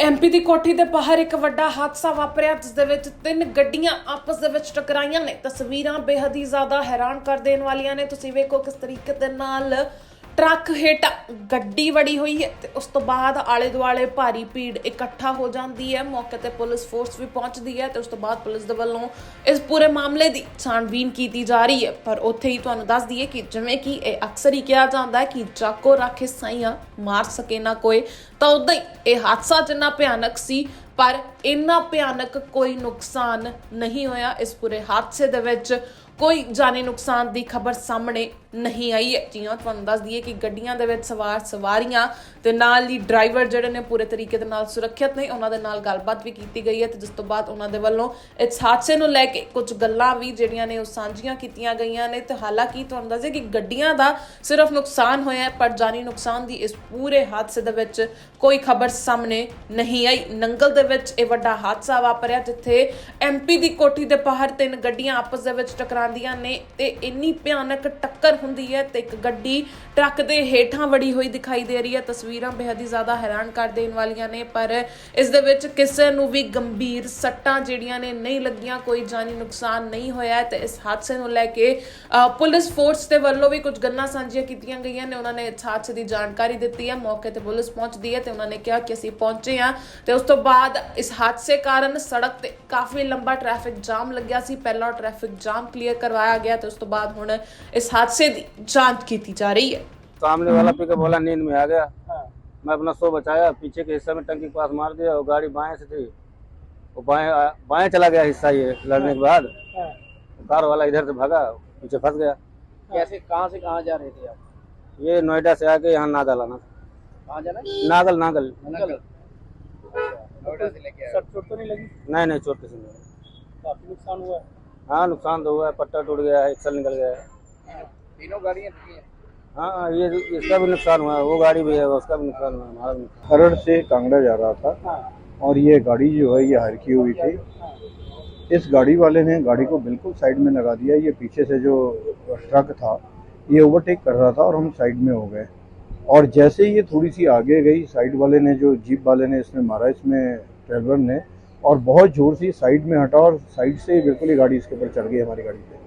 MP ਦੀ ਕੋਠੀ ਦੇ ਬਾਹਰ ਇੱਕ ਵੱਡਾ ਹਾਦਸਾ ਵਾਪਰਿਆ, ਜਿਸ ਦੇ ਵਿੱਚ ਤਿੰਨ ਗੱਡੀਆਂ ਆਪਸ ਦੇ ਵਿੱਚ ਟਕਰਾਈਆਂ ਨੇ। ਤਸਵੀਰਾਂ ਬੇਹੱਦ ਹੀ ਜ਼ਿਆਦਾ ਹੈਰਾਨ ਕਰ ਦੇਣ ਵਾਲੀਆਂ ਨੇ। ਤੁਸੀਂ ਵੇਖੋ ਕਿਸ ਤਰੀਕੇ ਦੇ ਨਾਲ ਟਰੱਕ ਹੇਠ ਗੱਡੀ ਵੜੀ ਹੋਈ ਹੈ ਤੇ ਉਸ ਤੋਂ ਬਾਅਦ ਆਲੇ ਦੁਆਲੇ ਭਾਰੀ ਭੀੜ ਇਕੱਠਾ ਹੋ ਜਾਂਦੀ ਹੈ। ਮੌਕੇ ਤੇ ਪੁਲਿਸ ਫੋਰਸ ਵੀ ਪਹੁੰਚਦੀ ਹੈ ਤੇ ਉਸ ਤੋਂ ਬਾਅਦ ਪੁਲਿਸ ਦੇ ਵੱਲੋਂ ਇਸ ਪੂਰੇ ਮਾਮਲੇ ਦੀ ਛਾਣਬੀਨ ਕੀਤੀ ਜਾ ਰਹੀ ਹੈ। ਪਰ ਉੱਥੇ ਹੀ ਤੁਹਾਨੂੰ ਦੱਸ ਦਈਏ ਕਿ ਜਿਵੇਂ ਕਿ ਇਹ ਅਕਸਰ ਹੀ ਕਿਹਾ ਜਾਂਦਾ ਹੈ ਕਿ ਚਾਕੋ ਰੱਖੇ ਸਾਈਆਂ ਮਾਰ ਸਕੇ ਨਾ ਕੋਈ, ਤਾਂ ਉਦਾਂ ਹੀ ਇਹ ਹਾਦਸਾ ਜਿੰਨਾ ਭਿਆਨਕ ਸੀ ਪਰ ਇੰਨਾ ਭਿਆਨਕ ਕੋਈ ਨੁਕਸਾਨ ਨਹੀਂ ਹੋਇਆ ਇਸ ਪੂਰੇ ਹਾਦਸੇ ਦੇ ਵਿੱਚ। ਕੋਈ ਜਾਨੀ ਨੁਕਸਾਨ ਦੀ ਖਬਰ ਸਾਹਮਣੇ ਨਹੀਂ ਆਈ ਹੈ। ਜਿਵੇਂ ਤੁਹਾਨੂੰ ਦੱਸ ਦਈਏ ਕਿ ਗੱਡੀਆਂ ਦੇ ਵਿੱਚ ਸਵਾਰ ਸਵਾਰੀਆਂ ਤੇ ਨਾਲ ਹੀ ਡਰਾਈਵਰ ਜਿਹੜੇ ਨੇ ਪੂਰੇ ਤਰੀਕੇ ਦੇ ਨਾਲ ਸੁਰੱਖਿਅਤ ਨੇ। ਉਹਨਾਂ ਦੇ ਨਾਲ ਗੱਲਬਾਤ ਵੀ ਕੀਤੀ ਗਈ ਹੈ ਤੇ ਜਿਸ ਤੋਂ ਬਾਅਦ ਉਹਨਾਂ ਦੇ ਵੱਲੋਂ ਇਸ ਹਾਦਸੇ ਨੂੰ ਲੈ ਕੇ ਕੁਝ ਗੱਲਾਂ ਵੀ ਜਿਹੜੀਆਂ ਨੇ ਉਹ ਸਾਂਝੀਆਂ ਕੀਤੀਆਂ ਗਈਆਂ ਨੇ ਤੇ ਹਾਲਾਂਕਿ ਤੁਹਾਨੂੰ ਦੱਸ ਦਈਏ ਕਿ ਗੱਡੀਆਂ ਦਾ ਸਿਰਫ ਨੁਕਸਾਨ ਹੋਇਆ ਪਰ ਜਾਨੀ ਨੁਕਸਾਨ ਦੀ ਇਸ ਪੂਰੇ ਹਾਦਸੇ ਦੇ ਵਿੱਚ ਕੋਈ ਖਬਰ ਸਾਹਮਣੇ ਨਹੀਂ ਆਈ। ਨੰਗਲ ਦੇ ਵਿੱਚ ਇਹ ਵੱਡਾ ਹਾਦਸਾ ਵਾਪਰਿਆ ਜਿੱਥੇ ਐਮਪੀ ਦੀ ਕੋਠੀ ਦੇ ਬਾਹਰ ਤਿੰਨ ਗੱਡੀਆਂ ਆਪਸ ਦੇ ਵਿੱਚ ਟਕਰਾਉਂਦੀਆਂ ਨੇ ਤੇ ਇੰਨੀ ਭਿਆਨਕ ਟੱਕਰ ਹੁੰਦੀ ਹੈ ਤੇ ਇੱਕ ਗੱਡੀ ਟਰੱਕ ਦੇ ਹੇਠਾਂ ਵੜੀ ਹੋਈ ਦਿਖਾਈ ਦੇ ਰਹੀ ਹੈ। ਤਸਵੀਰਾਂ ਬੇਹੱਦ ਹੀ ਜ਼ਿਆਦਾ ਹੈਰਾਨ ਕਰ ਦੇਣ ਵਾਲੀਆਂ ਨੇ ਪਰ ਇਸ ਦੇ ਵਿੱਚ ਕਿਸੇ ਨੂੰ ਵੀ ਗੰਭੀਰ ਸੱਟਾਂ ਜਿਹੜੀਆਂ ਨੇ ਨਹੀਂ ਲੱਗੀਆਂ ਕੋਈ ਜਾਨੀ ਨੁਕਸਾਨ ਨਹੀਂ ਹੋਇਆ ਤੇ ਇਸ ਹਾਦਸੇ ਨੂੰ ਲੈ ਕੇ ਅ, ਪੁਲਿਸ ਫੋਰਸ ਦੇ ਵੱਲੋਂ ਵੀ ਕੁਝ ਗੱਲਾਂ ਸਾਂਝੀਆਂ ਕੀਤੀਆਂ ਗਈਆਂ ਨੇ। ਉਹਨਾਂ ਨੇ ਇਸ ਹਾਦਸੇ ਦੀ ਜਾਣਕਾਰੀ ਦਿੱਤੀ ਹੈ ਮੌਕੇ ਤੇ ਪੁਲਿਸ ਪਹੁੰਚਦੀ ਹੈ ਤੇ ਉਹਨਾਂ ਨੇ ਕਿਹਾ ਕਿ ਅਸੀਂ ਪਹੁੰਚੇ ਹਾਂ ਤੇ ਉਸ ਤੋਂ ਬਾਅਦ ਇਸ ਹਾਦਸੇ ਕਾਰਨ ਸੜਕ ਤੇ ਕਾਫੀ ਲੰਬਾ ਟ੍ਰੈਫਿਕ ਜਾਮ ਲੱਗਿਆ ਸੀ ਪਹਿਲਾਂ ਟ੍ਰੈਫਿਕ ਜਾਮ ਕਲੀਅਰ ਕਰਵਾਇਆ ਗਿਆ ਤੇ ਉਸ ਤੋਂ ਬਾਅਦ ਹੁਣ ਇਸ ਹਾਦਸੇ ਦੀ ਜਾਂਚ ਕੀਤੀ ਜਾ ਰਹੀ ਹੈ सामने वाला पिकअप वाला नींद में आ गया मैं अपना सो बचाया पीछे के हिस्से में टंकी के पास मार दिया और गाड़ी बाएं से थी वो बाएं बाएं चला गया हिस्सा ये लड़ने के बाद कार वाला इधर से भागा पीछे फंस गया कैसे कहाँ से कहाँ जा रहे थे आप ये नोएडा से आके यहाँ नागल आना कहाँ जाना है नागल नागल नंगल नोएडा से लेके आए। चोट तो नहीं लगी? नहीं नहीं चोट किसी में काफ़ी नुकसान हुआ है। हाँ नुकसान तो हुआ है पट्टा टूट गया है एक्सल निकल गया। है तीनों तीनों गाड़ियाँ हाँ। ये इसका भी नुकसान हुआ है वो गाड़ी भी है उसका भी नुकसान हुआ है हमारा भी नुकसान। से कांगड़ा जा रहा था हाँ। और ये गाड़ी जो है ये हरकी हुई थी। इस गाड़ी वाले ने गाड़ी को बिल्कुल साइड में लगा दिया। ये पीछे से जो ट्रक था ये ओवरटेक कर रहा था और हम साइड में हो गए। और जैसे ही ये थोड़ी सी आगे गई साइड वाले ने जो जीप वाले ने इसमें मारा इसमें ट्रेवलर ने और बहुत ज़ोर से साइड में हटा और साइड से बिल्कुल ही गाड़ी इसके ऊपर चढ़ गई हमारी गाड़ी पे।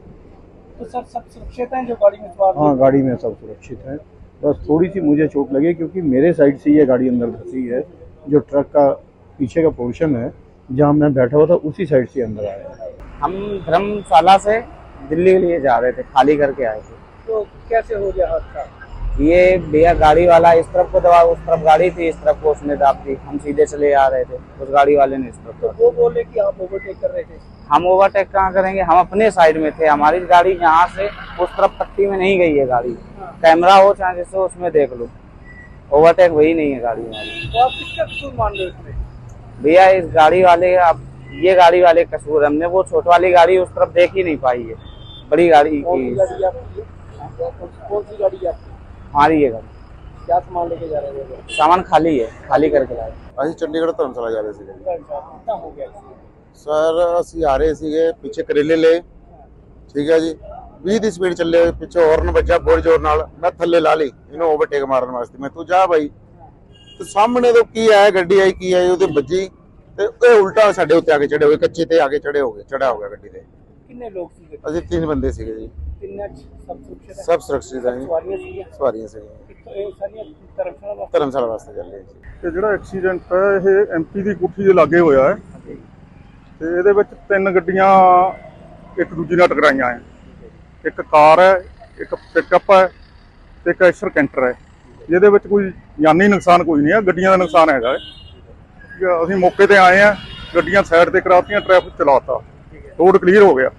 तो सर सब सुरक्षित हैं जो गाड़ी में सवार हाँ गाड़ी में सब सुरक्षित है। बस थोड़ी सी मुझे चोट लगी क्योंकि मेरे साइड से ये गाड़ी अंदर धसी है जो ट्रक का पीछे का पोर्शन है जहाँ मैं बैठा हुआ था उसी साइड से अंदर आया। हम धर्मशाला से दिल्ली के लिए जा रहे थे खाली करके आए थे। तो कैसे हो गया हादसा? ये भैया गाड़ी वाला इस तरफ़ को दबा उस तरफ़ गाड़ी थी इस तरफ़ को उसने दाब दी। हम सीधे चले आ रहे थे उस गाड़ी वाले ने इस तरफ़ तो वो बोले कि आप ओवरटेक कर रहे थे। हम ओवरटेक कहाँ करेंगे? हम अपने साइड में थे हमारी गाड़ी यहाँ से उस तरफ़ पट्टी में नहीं गई है गाड़ी। हाँ। कैमरा हो चाहे जैसे उसमें देख लो। ओवरटेक वही नहीं है गाड़ी हमारी तो आप किसका कसूर मान रहे भैया इस गाड़ी वाले अब ये गाड़ी वाले कसूर। हमने वो छोट वाली गाड़ी उस तरफ़ देख ही नहीं पाई है। बड़ी गाड़ी कौन सी की। गाड़ी आपकी है? कौन- कौन सी गाड़ी है आपकी हमारी ये गाड़ी क्या सामान लेके जा रहे थे सामान खाली है खाली करके लाए ਅਸੀਂ ਚੰਡੀਗੜ੍ਹ ਧਰਮਸ਼ਾਲਾ ਜਾ ਰਹੇ ਸੀਗੇ ਜੀ। कितना हो गया accident? ਸਰ ਅਸੀਂ ਆ ਰਹੇ ਸੀਗੇ ਪਿੱਛੇ ਕਰੇਲੇ ਲਏ ਠੀਕ ਹੈ ਜੀ 20 ਦੀ ਸਪੀਡ ਚੱਲੇ ਪਿੱਛੇ ਹਾਰਨ ਵੱਜਾ ਬੋਰ ਜ਼ੋਰ ਨਾਲ ਮੈਂ ਥੱਲੇ ਲਾ ਲਈ ਇਹਨੂੰ ਓਵਰਟੇਕ ਮਾਰਨ ਵਾਸਤੇ ਮੈਂ ਤੂੰ ਜਾ ਬਾਈ ਤੇ ਸਾਹਮਣੇ ਤੋਂ ਕੀ ਆਇਆ ਗੱਡੀ ਆਈ ਕੀ ਆਈ ਉਹਦੇ ਵੱਜੀ ਤੇ ਇਹ ਉਲਟਾ ਸਾਡੇ ਉੱਤੇ ਆ ਕੇ ਚੜੇ ਹੋਏ ਕੱਚੇ ਤੇ ਆ ਕੇ ਚੜੇ ਹੋ ਗਏ ਚੜਾ ਹੋ ਗਿਆ ਗੱਡੀ ਤੇ कितने लोग थे ਅਸੀਂ ਤਿੰਨ ਬੰਦੇ ਸੀਗੇ ਜੀ ਕਿੰਨਾ ਸਬਸਕ੍ਰਿਪਸ਼ਨ ਹੈ ਸਵਾਰੀਆਂ ਸੀਗੀਆਂ? ਸਵਾਰੀਆਂ ਸੀਗੀਆਂ। ਇਹ ਸਾਰੀਆਂ ਧਰਮਸ਼ਾਲਾ ਵਾਸਤੇ? ਧਰਮਸ਼ਾਲਾ ਵਾਸਤੇ ਚੱਲੇ ਜੀ। ਤੇ ਜਿਹੜਾ ਐਕਸੀਡੈਂਟ ਹੈ ਇਹ ਐਮਪੀ ਦੀ ਕੋਠੀ ਦੇ ਲਾਗੇ ਹੋਇਆ ਹੈ। ਤੇ ਇਹਦੇ ਵਿੱਚ ਤਿੰਨ ਗੱਡੀਆਂ ਇੱਕ ਦੂਜੀ ਨਾਲ ਟਕਰਾਈਆਂ ਆ ਇੱਕ ਕਾਰ ਹੈ ਇੱਕ ਪਿਕਅਪ ਹੈ ਤੇ ਇੱਕ ਐਸ਼ਰ ਕੈਂਟਰ ਹੈ। ਜਿਹਦੇ ਵਿੱਚ ਕੋਈ ਜਾਨੀ ਨੁਕਸਾਨ ਕੋਈ ਨਹੀਂ ਹੈ ਗੱਡੀਆਂ ਦਾ ਨੁਕਸਾਨ ਹੈਗਾ ਹੈ। ਅਸੀਂ ਮੌਕੇ ਤੇ ਆਏ ਆ ਗੱਡੀਆਂ ਸਾਈਡ ਤੇ ਕਰਾਤੀਆਂ ਟ੍ਰੈਫਿਕ ਚਲਾਤਾ। ਰੋਡ ਕਲੀਅਰ ਹੋ ਗਿਆ।